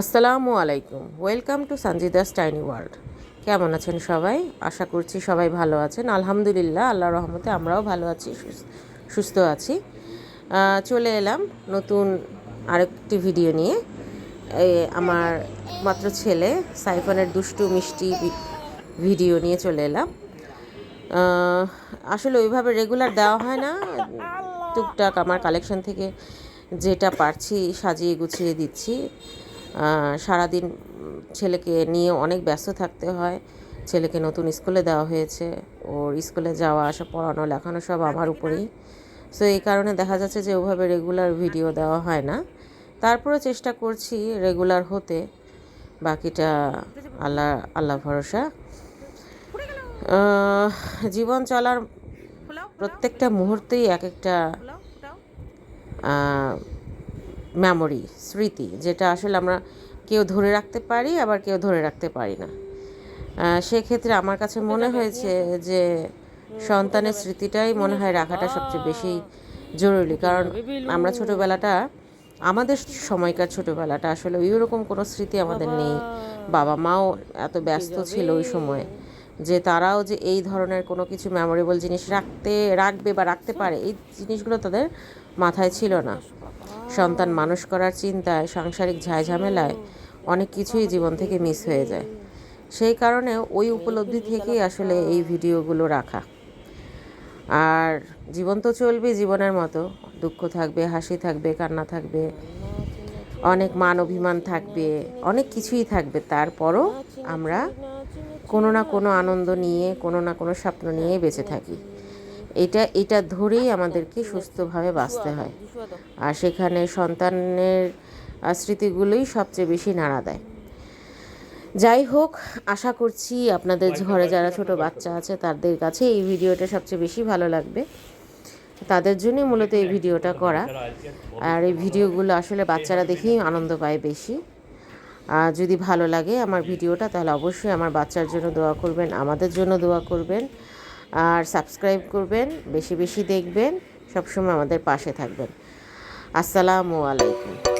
আসসালামু আলাইকুম। Welcome to Sanjida's tiny world কেমন আছেন সবাই? আশা করছি সবাই ভালো আছেন। আলহামদুলিল্লাহ আল্লাহ রহমতে আমরাও ভালো আছি, সুস্থ আছি। চলে এলাম নতুন আরেকটি ভিডিও নিয়ে। আমার মাত্র ছেলে সাইফানের দুষ্টু, মিষ্টি ভিডিও নিয়ে চলে এলাম। আসলে ওইভাবে রেগুলার দেওয়া হয় না। টুকটাক আমার কালেকশন থেকে যেটা পারছি, সাজিয়ে গুছিয়ে দিচ্ছি। সারাদিন ছেলেকে নিয়ে অনেক ব্যস্ত থাকতে হয়। ছেলেকে নতুন স্কুলে দেওয়া হয়েছে। ওর স্কুলে যাওয়া, আসা, পড়ানো, লেখানো সব আমার উপরেই। সো এই কারণে দেখা যাচ্ছে যে ওভাবে রেগুলার ভিডিও দেওয়া হয় না। তারপরে চেষ্টা করছি রেগুলার হতে। বাকিটা আল্লাহ আল্লাহ ভরসা। জীবন চলার প্রত্যেকটা মুহূর্তেই এক একটা মেমোরি স্মৃতি যেটা আসলে আমরা কেউ ধরে রাখতে পারি আবার কেউ ধরে রাখতে পারি না। সেক্ষেত্রে আমার কাছে মনে হয়েছে যে সন্তানের স্মৃতিটাই মনে হয় রাখাটা সবচেয়ে বেশি জরুরি। কারণ আমরা ছোটোবেলাটা আমাদের সময়কার ছোটোবেলাটা আসলে ওই রকম কোনো স্মৃতি আমাদের নেই। বাবা মাও এত ব্যস্ত ছিল ওই সময়ে যে তারাও যে এই ধরনের কোনো কিছু মেমোরেবল জিনিস রাখতে রাখবে বা রাখতে পারে এই জিনিসগুলো তাদের মাথায় ছিল না। সন্তান মানুষ করার চিন্তায়, সাংসারিক ঝামেলায় অনেক কিছুই জীবন থেকে মিস হয়ে যায়। সেই কারণে ওই উপলব্ধি থেকেই আসলে এই ভিডিওগুলো রাখা। আর জীবন তো চলবে জীবনের মতো। দুঃখ থাকবে, হাসি থাকবে, কান্না থাকবে, অনেক মান অভিমান থাকবে, অনেক কিছুই থাকবে। তারপরও আমরা কোনো না কোনো আনন্দ নিয়ে, কোনো না কোনো স্বপ্ন নিয়ে বেঁচে থাকি। এটা এটা ধরেই আমাদেরকে সুস্থভাবে বাঁচতে হয়। আর সেখানে সন্তানের স্মৃতিগুলোই সবচেয়ে বেশি নাড়া দেয়। যাই হোক, আশা করছি আপনাদের ঘরে যারা ছোট বাচ্চা আছে, তাদের কাছে এই ভিডিওটা সবচেয়ে বেশি ভালো লাগবে। তাদের জন্যই মূলত এই ভিডিওটা করা। আর এই ভিডিওগুলো আসলে বাচ্চারা দেখেই আনন্দ পায় বেশি। আর যদি ভালো লাগে আমার ভিডিওটা, তাহলে অবশ্যই আমার বাচ্চার জন্য দোয়া করবেন, আমাদের জন্য দোয়া করবেন। আর সাবস্ক্রাইব করবেন বেশি বেশি দেখবেন সবসময় আমাদের পাশে থাকবেন। আসসালামু আলাইকুম।